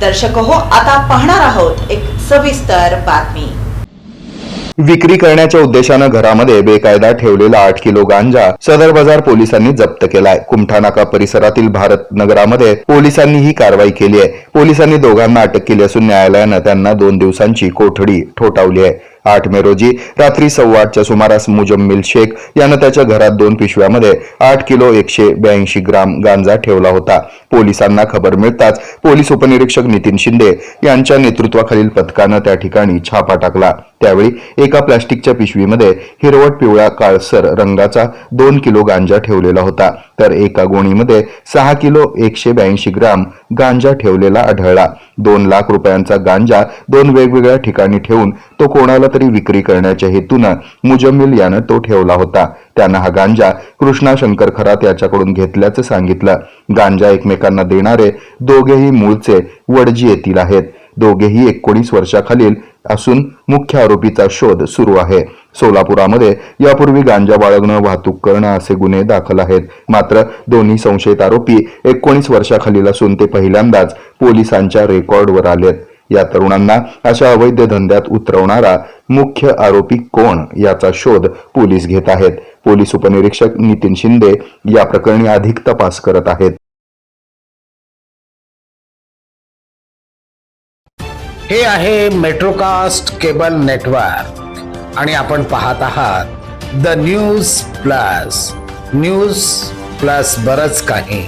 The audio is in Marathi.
दर्शक हो आता पाहणार आहोत एक सविस्तर बातमी. विक्री करण्याच्या उद्देशानं घरामध्ये बेकायदा ठेवलेला आठ किलो गांजा सदर बाजार पोलिसांनी जप्त केलाय. कुमठा नाका परिसरातील भारत नगरामध्ये पोलिसांनी ही कारवाई केली आहे. पोलिसांनी दोघांना अटक केली असून न्यायालयानं त्यांना दोन दिवसांची कोठडी ठोठावली आहे. आठ मे रोजी रात्री सव्वा आठच्या सुमारास मुजम्मिल शेख यानं त्याच्या घरात दोन पिशव्यामध्ये आठ किलो एकशे ब्याऐंशी ग्राम गांजा ठेवला होता. पोलिसांना खबर मिळताच पोलीस उपनिरीक्षक नितीन शिंदे यांच्या नेतृत्वाखालील पथकानं त्या ठिकाणी छापा टाकला. त्यावेळी एका प्लास्टिकच्या पिशवीमध्ये हिरवट पिवळ्या काळसर रंगाचा दोन किलो गांजा ठेवलेला होता. तर एका गोणीमध्ये सहा किलो एकशे ब्याऐंशी ग्राम गांजा ठेवलेला आढळला. दोन लाख रुपयांचा गांजा दोन वेगवेगळ्या ठिकाणी ठेवून तो कोणाला तरी विक्री करण्याच्या हेतूनं मुजम्मिल यानं तो ठेवला होता. त्यानं हा गांजा कृष्णा शंकर खरात याच्याकडून घेतल्याचं सांगितलं. गांजा एकमेकांना देणारे दोघेही मूळचे वडजी येथील आहेत. दोघेही एकोणीस वर्षाखालील असून मुख्य आरोपीचा शोध सुरू आहे. सोलापुरामध्ये यापूर्वी गांजा बाळगणं वाहतूक करणं असे गुन्हे दाखल आहेत. मात्र दोन्ही संशयित आरोपी एकोणीस वर्षाखालील असून ते पहिल्यांदाच पोलिसांच्या रेकॉर्डवर आलेत. या तरुणांना अशा अवैध धंद्यात उतरवणारा मुख्य आरोपी कोण याचा शोध पोलीस घेत आहेत. पोलीस उपनिरीक्षक नितीन शिंदे या प्रकरणी अधिक तपास करत आहेत. हे आहे मेट्रोकास्ट केबल नेटवर्क आणि आपण पाहत आहात the news plus. News plus बरच काही.